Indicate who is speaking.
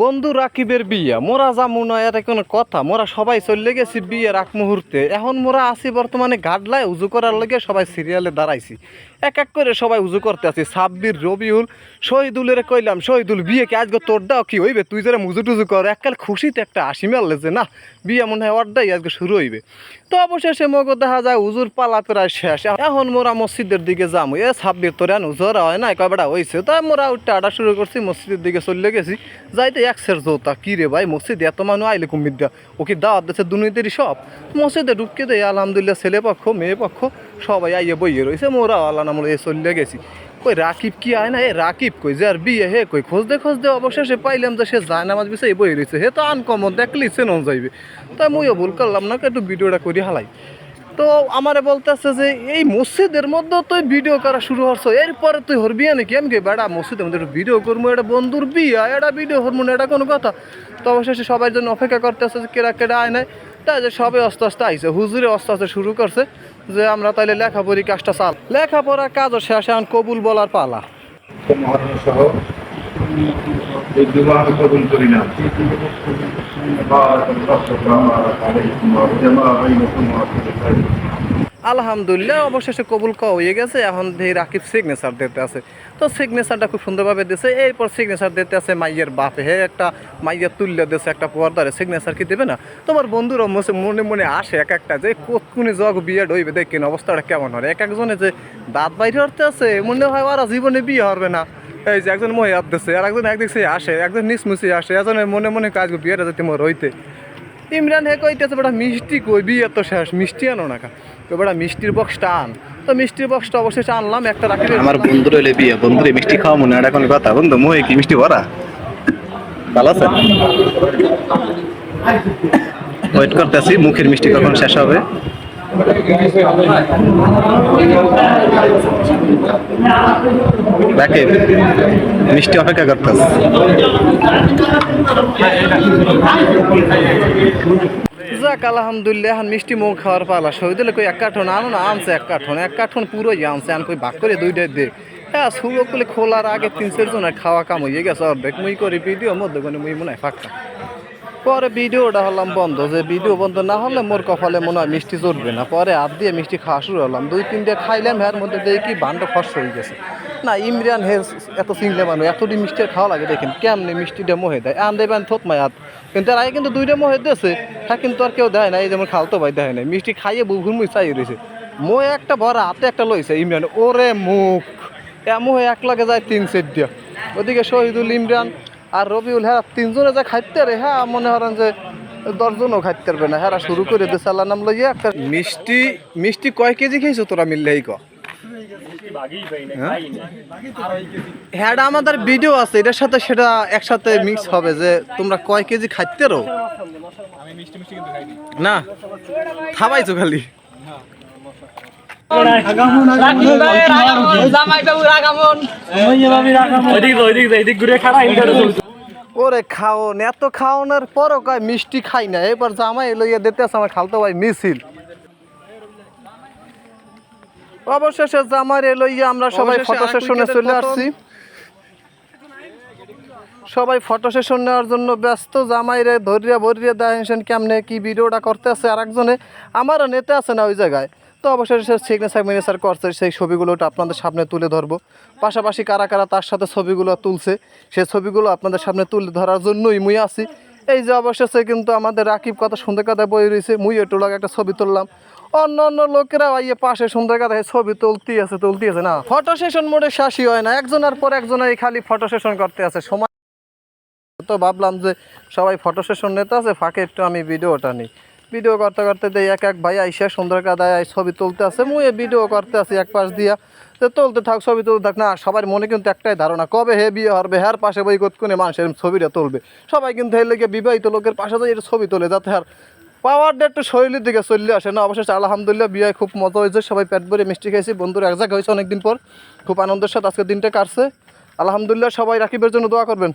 Speaker 1: বন্ধু রাকিবের বিয়া। মোরা যামু না, এটা কোনো কথা। মোরা সবাই চলে গেছি বিয়ের এক মুহূর্তে। এখন মোরা আছি বর্তমানে গাডলায়, উজু করার লেগে সবাই সিরিয়ালে দাঁড়াইছি। এক এক করে সবাই উজু করতে আছি। সাব্বির, রবিউল, শহীদুলের কইলাম, শহীদুল, বিয়ে কি আজকে তোর দাও কি হইবে? তুই যারা মুজু টুজু কর, এককাল খুশিতে একটা হাসি মারলে যে না, বিয়ে মনে হয় অর্ডাই আজকে শুরু হইবে। তো অবশেষে মগো দেখা যায়, উজুর পালা প্রায় শেষ। এখন মোরা মসজিদের দিকে যাব এ সাব্বির তোর উজোরা হয় না কয়টা হয়েছে তাই মোরা উঠতে আটা শুরু করছি, মসজিদের দিকে চলে গেছি। যাইতে এক সের জোতা। কি রে ভাই, মসজিদে এত মানুষ আইলে কুমির দেওয়া ও কি দাওয়াত দিচ্ছে দুর্নীতিরই সব? মসজিদে ঢুকে দেয় আলহামদুলিল্লাহ, ছেলে পক্ষ, মেয়ে পক্ষ, সবাই আইয়ে বইয়ে রয়েছে মোরা আল্লাহ নাম এ চলে গেছি। কই রাকিব কি আয় না? এ রাকিব কই যে আর বিয়ে হে কই? খোঁজতে খুঁজতে অবশেষে পাইলাম যে সে যায় নামাজ বিষয়ে বই রয়েছে হে তো আনকমন, দেখলি সে নন যাইবে। তাই মুইও ভুল করলাম না, একটু ভিডিওটা করি হালাই। তো আমারে বলতেছে যে, এই মসজিদের মধ্যে তুই ভিডিও করা শুরু করছ, এরপরে তুই হর বিয়া নাকি আমি কি বেড়া, মসজিদের মধ্যে ভিডিও করব এটা বন্ধুর বিয়া, এটা ভিডিও হরমো না, এটা কোনো কথা? তো অবশেষে সবাই জন্য অপেক্ষা করতেছে যে কেরা কেরা আয় নাই। তাই যে সবে আস্তে আস্তে আইসে হুজুরে আস্তে আস্তে শুরু করছে যে আমরা তাইলে লেখাপড়ি কাজটা চাল। লেখাপড়ার কাজও শেষ এখন কবুল বলার পালা।
Speaker 2: এই বিবাহ কবুল করি না।
Speaker 1: আলহামদুলিল্লাহ, অবশেষে কবুল ক হয়ে গেছে। এখন এই রাকিব সিগনেচার দিতে আছে। তো সিগনেচারটা খুব সুন্দরভাবে দিছে। এরপর সিগনেচার দিতে আছে মাইয়ের বাপ। হে, একটা মাইয়ের তুল্য দিছে একটা পর্দারে সিগনেচার কি দেবে না? তোমার বন্ধুরা মনে মনে আসে এক একটা যে কোনি জগ বিয়ে ডইবে দেখেন অবস্থাটা কেমন হবে? এক একজনে যে, দাঁত বাইরে হতে আছে, মনে হয় ওরা জীবনে বিয়ে হবে না। এই যে একজন মহিয়াত দিচ্ছে আর একজন একদিক সে আসে একজন নিসমুসি আসে। একজনের মনে মনে কাজ বিয়েটা যেতে মোর হইতে। ইমরান হে কইতেছে বেটা মিষ্টি কই বিয়ে তো শেষ মিষ্টি আনো না কা? তো বেটা মিষ্টির বক্সটা আন। তো মিষ্টির বক্সটা অবশেষে আনলাম একটা রাখি
Speaker 3: আমার বন্ধু হইলে বিয়ে বন্ধুরে মিষ্টি খাওয়া মনে এটা কোনো কথা। বন্ধু মুহে কি মিষ্টি ভরা? ভালো আছে ওয়েট করতেছি মুখের মিষ্টি কখন শেষ হবে? মিষ্টি অপেক্ষা
Speaker 1: যাক আলহামদুলিল্লাহ, এখন মিষ্টি মুখ খাওয়ার পালা। শহীদুল কই এক কাঠন আনো না, আনছে এক কাঠন এক কাঠন পুরোই আনছে আন কই ভাগ করে দুইটা দে হ্যাঁ শুরু করলে খোলার আগে তিন চারজনের খাওয়া কাম হয়ে গেছে, অর্ধেক মুই করি ভিডিও মধ্যে মুই মনে হয় ফাঁকা। পরে ভিডিওটা হলাম বন্ধ। যে ভিডিও বন্ধ না হলে মোর কপালে মনে হয় মিষ্টি চলবে না। পরে হাত দিয়ে মিষ্টি খাওয়া শুরু হলাম। দুই তিনটে খাইলাম, এর মধ্যে দেখি কি বান্ড ফস হয়ে গেছে। না, ইমরান হে এত চিনলে মানুষ, এতটি মিষ্টি খাওয়া লাগে, দেখেন কেমনে মিষ্টিটা মোহে দেয়। আন দেবেন থোত মাই হাত। কিন্তু আগে কিন্তু দুইটা মোহে দিয়েছে হ্যাঁ কিন্তু আর কেউ দেয় না। এই যেমন খালতো ভাই দেয় না মিষ্টি খাইয়ে বুভুর মুই চাই রয়েছে মোহে একটা ভরা হাতে একটা লইছে ইমরান। ওরে মুখ! এ মোহে এক লাগে যায় তিন সেট দিয়া। ওদিকে শহীদুল ইমরান আর রবিউল হ্যাঁ তিনজনে যা খাইতে রে হ্যাঁ মনে হরেন যে দশজনও খাইতে পারবে না। হ্যাঁ শুরু করে দিয়েছে আল্লাহ নাম লইয়া একটা মিষ্টি মিষ্টি কয় কেজি খেয়েছো তোরা মিললে এই ক? হ্যাঁ? আমাদের ভিডিও আছে এটার সাথে সেটা একসাথে মিক্স হবে যে তোমরা কয় কেজি খাইতে রো? না খাবাইছো খালি? ওরে খাওন এত খাওয়ানোর পরও কয় মিষ্টি খাই না। এবার জামাই লইয়া দিতে আমার খালতো ভাই মিছিল। অবশেষে জামাই লইয়া আমরা সবাই ফটো শুনে চলে আসছি। সবাই ফটো সেশন নেওয়ার জন্য ব্যস্ত, জামাইরে ধরিয়া ভরিয়া দেখেন কেমনে কি ভিডিওটা করতে আছে আর একজনে আমারও নেতে আছে না ওই জায়গায়। তো অবশেষে সিগনেচার মিনেচার করছে, সেই ছবিগুলোটা আপনাদের সামনে তুলে ধরবো। পাশাপাশি কারা কারা তার সাথে ছবিগুলো তুলছে সেই ছবিগুলো আপনাদের সামনে তুলে ধরার জন্যই মুই আছি। এই যে অবশেষে কিন্তু আমাদের রাকিব কত সুন্দর কথা বই রয়েছে মুই একটু একটা ছবি তুললাম। অন্য অন্য লোকেরা আইয়ে পাশে সুন্দর কথা ছবি তুলতেই আছে তুলতেই আছে না? ফটো সেশন মোডে শাসি হয় না, একজনের পর একজনের খালি ফটো সেশন করতে আছে, সময় তো ভাবলাম যে সবাই ফটো সেশন নিতে আছে, ফাঁকে একটু আমি ভিডিওটা নিই। ভিডিও করতে করতে দেই এক এক ভাই আইসা, সুন্দর কাদায় ছবি তুলতে আছে। মুই ভিডিও করতে আছি এক পাশ দিয়া। যে তুলতে থাক, ছবি তুলতে থাক, না, সবার মনে কিন্তু একটাই ধারণা, কবে হে বিয়ে হবে, হ্যার পাশে বই কোনে মানুষের ছবিটা তুলবে। সবাই কিন্তু এর লেগে বিবাহিত লোকের পাশে যাই এটা ছবি তোলে যাতে আর পাওয়ারটা একটু শৈলীর দিকে চললে আসে। না, অবশেষে আলহামদুলিল্লাহ বিয়ে খুব মজা হয়েছে, সবাই পেট ভরে মিষ্টি খেয়েছি বন্ধুরা, এক জায়গায় হয়েছে অনেকদিন পর। খুব আনন্দের সাথে আজকে দিনটা কাটছে। আলহামদুলিল্লাহ সবাই রাকিবের জন্য দোয়া করবেন।